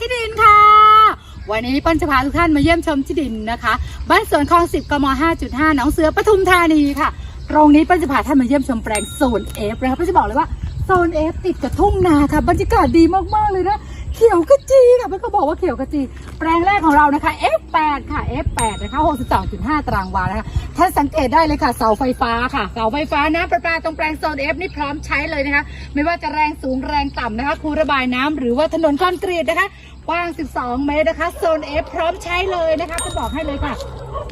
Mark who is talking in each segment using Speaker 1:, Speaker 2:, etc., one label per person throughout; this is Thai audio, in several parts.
Speaker 1: ที่ดินค่ะ วันนี้ปิ้ลจะพาทุกท่านมาเยี่ยมชมที่ดินนะคะ บ้านสวนคลอง 10กม 5.5 หนองเสือปทุมธานีค่ะ ตรงนี้ปิ้ลจะพาท่านมาเยี่ยมชมแปลงโซน F นะคะปิ้ลจะบอกเลยว่าโซน F ติดกับทุ่งนาค่ะบรรยากาศดีมากๆเลยนะเขียวกระจีค่ะเปิ้ลก็บอกว่าเขียวกระจี แปลงแรกของเรานะคะ F8 ค่ะ F8 นะคะ 62.5 ตารางวานะคะ ท่านสังเกตได้เลยค่ะ เสาไฟฟ้าค่ะ เสาไฟฟ้าน้ำประปาตรงแปลงโซน F นี่พร้อมใช้เลยนะคะ ไม่ว่าจะแรงสูงแรงต่ำนะคะ คูระบายน้ำหรือว่าถนนคอนกรีตนะคะ กว้าง 12 เมตรนะคะโซน F พร้อมใช้เลยนะคะจะบอกให้เลยค่ะ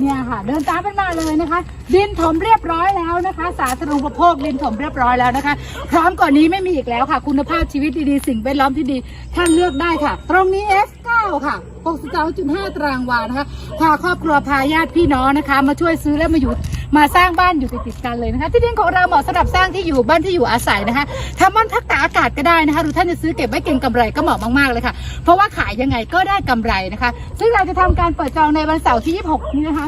Speaker 1: เนี่ยค่ะ เดินตามกันมาเลยนะคะ ดินถมเรียบร้อยแล้วนะคะ สาธารณูปโภคดินถมเรียบร้อยแล้วนะคะ พร้อมกว่านนี้ไม่มีอีกแล้วค่ะ คุณภาพชีวิตดีๆ สิ่งแวดล้อมที่ดีท่านเลือกได้ค่ะ ตรงนี้ F9 ค่ะ69.5ตารางวานะคะพาครอบครัวพาญาติพี่น้องนะคะ มาช่วยซื้อและมาอยู่มาสร้างบ้านอยู่ติดๆกันเลยนะคะที่ดินของเราเหมาะสำหรับสร้างที่อยู่บ้านที่อยู่อาศัยนะคะทำบ้านพักตากอากาศก็ได้นะคะหรือท่านจะซื้อเก็บไว้เก็งกำไรก็เหมาะมากๆเลยค่ะ เพราะว่าขายยังไงก็ได้กำไรนะคะ ซึ่งเราจะทำการเปิดจองในวันเสาร์ที่ 26 นี้นะคะ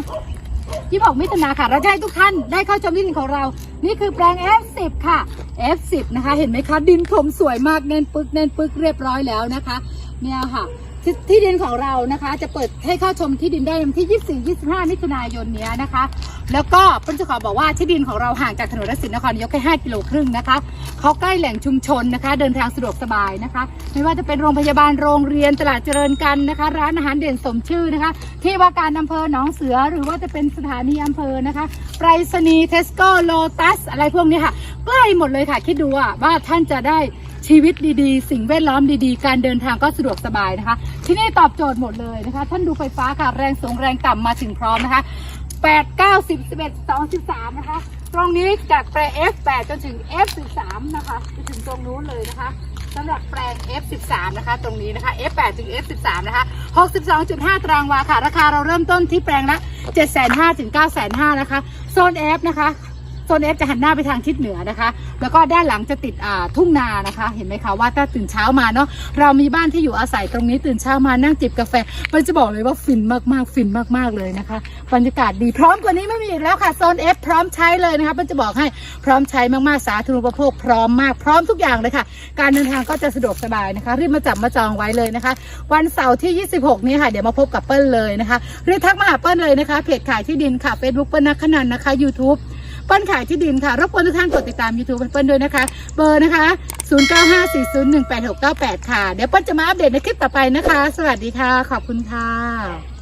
Speaker 1: 26มิถุนาค่ะเราจะให้ทุกท่านได้เข้าชมที่ดินของเรา นี่คือแปลง F10 ค่ะ F10 นะคะ เห็นไหมคะ ดินถมสวยมากเน้นปึกเน้นปึกเรียบร้อยแล้วนะคะ เนี่ยค่ะที่ที่ดินของเรานะคะ จะเปิดให้เข้าชมที่ดินได้วันที่ 24 25 มิถุนายนเนี้ยนะคะ แล้วก็เปิ้ลจะขอบอกว่าที่ดินของเราห่างจากถนนรัศนครนายกแค่5กิโลครึ่งนะคะเขาใกล้แหล่งชุมชนนะคะ เดินทางสะดวกสบายนะคะ ไม่ว่าจะเป็นโรงพยาบาลโรงเรียนตลาดเจริญกันนะคะ ร้านอาหารเด่นสมชื่อนะคะ ที่ว่าการอำเภอหนองเสือหรือว่าจะเป็นสถานีอำเภอนะคะไปรษณีย์เทสโก้โลตัสอะไรพวกนี้ค่ะใกล้หมดเลยค่ะคิดดูว่าว่าท่านจะได้ชีวิตดีๆ สิ่งแวดล้อมดีๆ การเดินทางก็สะดวกสบายนะคะ ที่นี่ตอบโจทย์หมดเลยนะคะ ท่านดูไฟฟ้าค่ะ แรงสูงแรงต่ำมาถึงพร้อมนะคะ แปดเก้าสิบสิบเอ็ดสองสิบสามนะคะ ตรงนี้จากแปลง F8 จนถึง F13 นะคะจะถึงตรงนู้นเลยนะคะสำหรับแปลง F13 นะคะ ตรงนี้นะคะ F8 ถึง F13 นะคะ62.5ตารางวาค่ะ ราคาเราเริ่มต้นที่แปลงละ7,500ถึง9,500นะคะโซน F นะคะ โซน F จะหันหน้าไปทางทิศเหนือนะคะ แล้วก็ด้านหลังจะติดทุ่งนานะคะ เห็นไหมคะว่าถ้าตื่นเช้ามาเนาะเรามีบ้านที่อยู่อาศัยตรงนี้ตื่นเช้ามานั่งจิบกาแฟมันจะบอกเลยว่าฟินมากๆฟินมากๆเลยนะคะ บรรยากาศดีพร้อมกว่านี้ไม่มีอีกแล้วค่ะโซน F พร้อมใช้เลยนะคะมันจะบอกให้พร้อมใช้มากๆสาธารณูปโภคพร้อมมากพร้อมทุกอย่างเลยค่ะ การเดินทางก็จะสะดวกสบายนะคะ รีบมาจับมาจองไว้เลยนะคะ วันเสาร์ที่ 26 นี้ค่ะ เดี๋ยวมาพบกับเปิ้ลเลยนะคะหรือทักมาหาเปิ้ลเลยนะคะเพจขายที่ดินค่ะ Facebook เปิ้ลนักขนันนะคะ YouTube เปิ้ลขายที่ดินค่ะ รบกวนทุกท่านกดติดตาม YouTube เปิ้ลด้วยนะคะ เบอร์นะคะ 0954018698 ค่ะ เดี๋ยวเปิ้ลจะมาอัปเดตในคลิปต่อไปนะคะ สวัสดีค่ะ ขอบคุณค่ะ